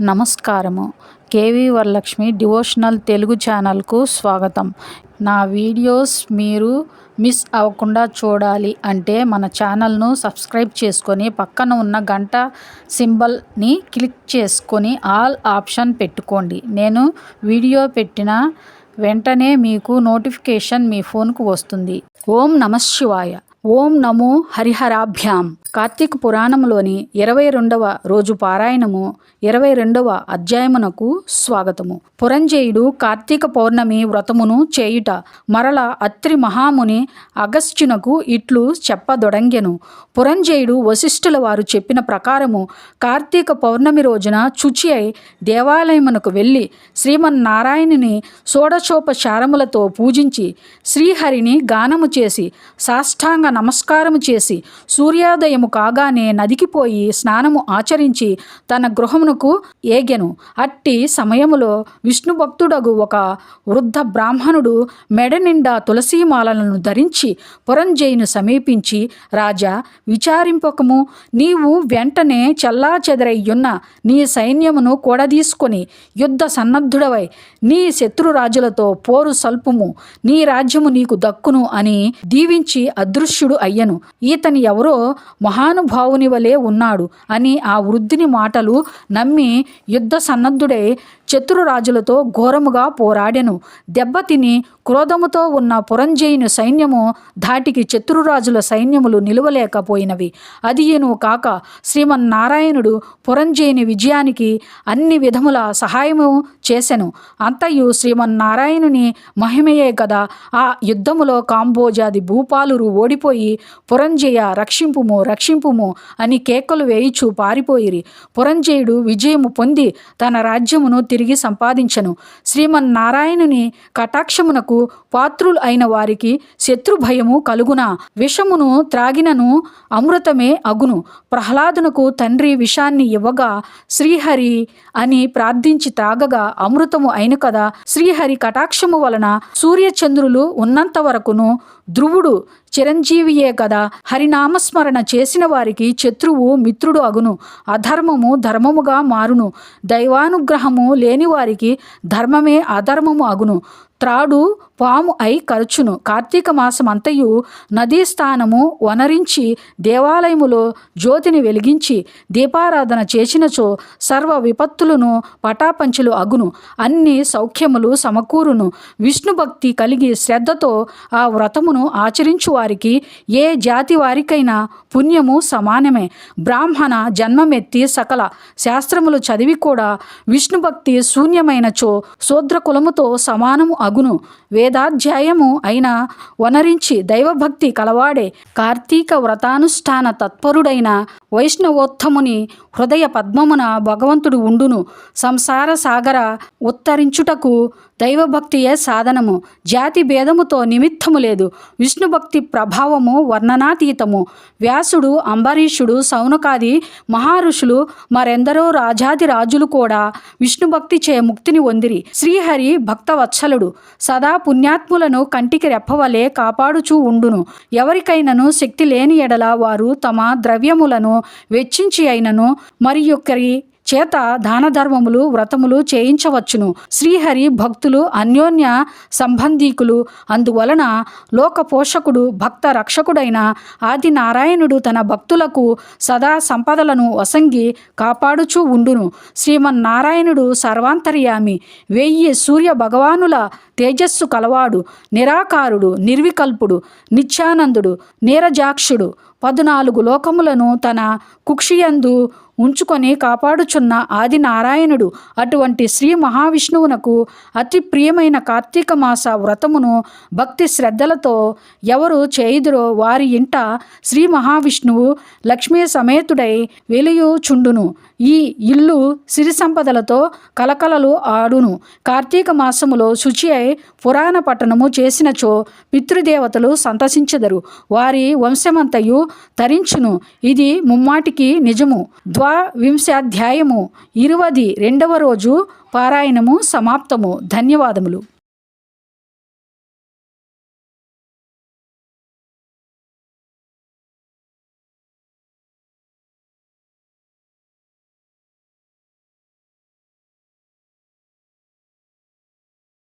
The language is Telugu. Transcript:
నమస్కారము. కేవీ వరలక్ష్మి డివోషనల్ తెలుగు ఛానల్కు స్వాగతం. నా వీడియోస్ మీరు మిస్ అవ్వకుండా చూడాలి అంటే మన ఛానల్ను సబ్స్క్రైబ్ చేసుకొని పక్కన ఉన్న గంట సింబల్ని క్లిక్ చేసుకొని ఆల్ ఆప్షన్ పెట్టుకోండి. నేను వీడియో పెట్టిన వెంటనే మీకు నోటిఫికేషన్ మీ ఫోన్కు వస్తుంది. ఓం నమ శివాయ. ఓం నమో హరిహరాభ్యాం. కార్తీక పురాణంలోని ఇరవై రెండవ రోజు పారాయణము ఇరవై రెండవ అధ్యాయమునకు స్వాగతము. పురంజయుడు కార్తీక పౌర్ణమి వ్రతమును చేయుట మరల అత్రి మహాముని అగస్త్యునకు ఇట్లు చెప్పదొడంగెను. పురంజయుడు వశిష్ఠుల వారు చెప్పిన ప్రకారము కార్తీక పౌర్ణమి రోజున శుచి అయి దేవాలయమునకు వెళ్ళి శ్రీమన్నారాయణుని షోడశోపచారములతో పూజించి శ్రీహరిని గానము చేసి సాష్టాంగ నమస్కారము చేసి సూర్యోదయము కాగానే నదికి పోయి స్నానము ఆచరించి తన గృహమునకు ఏగెను. అట్టి సమయములో విష్ణు భక్తుడగు ఒక వృద్ధ బ్రాహ్మణుడు మెడ నిండా తులసీమాలలను ధరించి పురంజయును సమీపించి రాజా విచారింపకము. నీవు వెంటనే చల్లా చెదరయ్యున్న నీ సైన్యమును కూడదీసుకొని యుద్ధ సన్నద్ధుడవై నీ శత్రురాజులతో పోరు సల్పుము. నీ రాజ్యము నీకు దక్కును అని దీవించి అదృశ్యుడు అయ్యను. ఈతని ఎవరో మహానుభావుని వలె ఉన్నాడు అని ఆ వృద్ధిని మాటలు నమ్మి యుద్ధ సన్నద్ధుడై శత్రురాజులతో ఘోరముగా పోరాడెను. దెబ్బతిని క్రోధముతో ఉన్న పురంజయుని సైన్యము ధాటికి శత్రురాజుల సైన్యములు నిలువలేకపోయినవి. అదియును కాక శ్రీమన్నారాయణుడు పురంజయుని విజయానికి అన్ని విధముల సహాయము చేసెను. అంతయు శ్రీమన్నారాయణుని మహిమయే కదా. ఆ యుద్ధములో కాంబోజాది భూపాలురు ఓడిపోయి పురంజయ రక్షింపుము రక్షింపుము అని కేకలు వేయిచు పారిపోయిరి. పురంజయుడు విజయము పొంది తన రాజ్యమును తిరిగి సంపాదించను. శ్రీమన్నారాయణుని కటాక్షమునకు పాత్రులు అయిన వారికి శత్రు భయము కలుగున. విషమును త్రాగినను అమృతమే అగును. ప్రహ్లాదునకు తండ్రి విషాన్ని ఇవ్వగా శ్రీహరి అని ప్రార్థించి త్రాగగా అమృతము అయిన కదా. శ్రీహరి కటాక్షము వలన సూర్యచంద్రులు ఉన్నంత వరకును ధ్రువుడు చిరంజీవియే కదా. హరినామస్మరణ చేసిన వారికి శత్రువు మిత్రుడు అగును. అధర్మము ధర్మముగా మారును. దైవానుగ్రహము లేని వారికి ధర్మమే అధర్మము అగును. త్రాడు పాము అయి ఖర్చును కార్తీక మాసమంతయు నదీ స్థానము వనరించి దేవాలయములో జ్యోతిని వెలిగించి దీపారాధన చేసినచో సర్వ విపత్తులను పటాపంచులు అగును. అన్ని సౌఖ్యములు సమకూరును. విష్ణు భక్తి కలిగి శ్రద్ధతో ఆ వ్రతమును ఆచరించు వారికి ఏ జాతి వారికైనా పుణ్యము సమానమే. బ్రాహ్మణ జన్మమెత్తి సకల శాస్త్రములు చదివి కూడా విష్ణు భక్తి శూన్యమైనచో శూద్ర కులముతో సమానము అగును వేదాధ్యాయము అయిన వనరించి దైవభక్తి కలవాడే కార్తీక వ్రతానుష్ఠాన తత్పరుడైన వైష్ణవోత్తముని హృదయ పద్మమున భగవంతుడు ఉండును. సంసార సాగర ఉత్తరించుటకు దైవభక్తియే సాధనము. జాతి భేదముతో నిమిత్తము లేదు. విష్ణుభక్తి ప్రభావము వర్ణనాతీతము. వ్యాసుడు అంబరీషుడు సౌనకాది మహారుషులు మరెందరో రాజాది రాజులు కూడా విష్ణుభక్తి చే ముక్తిని పొందిరి. శ్రీహరి భక్తవత్సలుడు. సదా పుణ్యాత్ములను కంటికి రెప్పవలే కాపాడుచూ ఉండును. ఎవరికైనను శక్తి లేని ఎడల వారు తమ ద్రవ్యములను వెచ్చించి అయినను మరి చేత దాన ధర్మములు వ్రతములు చేయించవచ్చును. శ్రీహరి భక్తులు అన్యోన్య సంబంధీకులు. అందువలన లోక పోషకుడు భక్త రక్షకుడైన ఆది నారాయణుడు తన భక్తులకు సదా సంపదలను వసంగి కాపాడుచూ ఉండును. శ్రీమన్నారాయణుడు సర్వాంతర్యామి. వెయ్యి సూర్య భగవానుల తేజస్సు కలవాడు. నిరాకారుడు నిర్వికల్పుడు నిత్యానందుడు నీరజాక్షుడు. పద్నాలుగు లోకములను తన కుక్షియందు ఉంచుకొని కాపాడుచున్న ఆది నారాయణుడు అటువంటి శ్రీ మహావిష్ణువునకు అతి ప్రియమైన కార్తీక మాస వ్రతమును భక్తి శ్రద్ధలతో ఎవరు చేయుదురో వారి ఇంట శ్రీ మహావిష్ణువు లక్ష్మీ సమేతుడై వెలియుచుండును. ఈ ఇల్లు సిరి సంపదలతో కలకలలు ఆడును. కార్తీక మాసములో శుచి అయి పురాణ పట్టణము చేసినచో పితృదేవతలు సంతసించెదరు. వారి వంశమంతయు తరించును. ఇది ముమ్మాటికి నిజము. ద్వావింశాధ్యాయము ఇరువది రెండవ రోజు పారాయణము సమాప్తము. ధన్యవాదములు.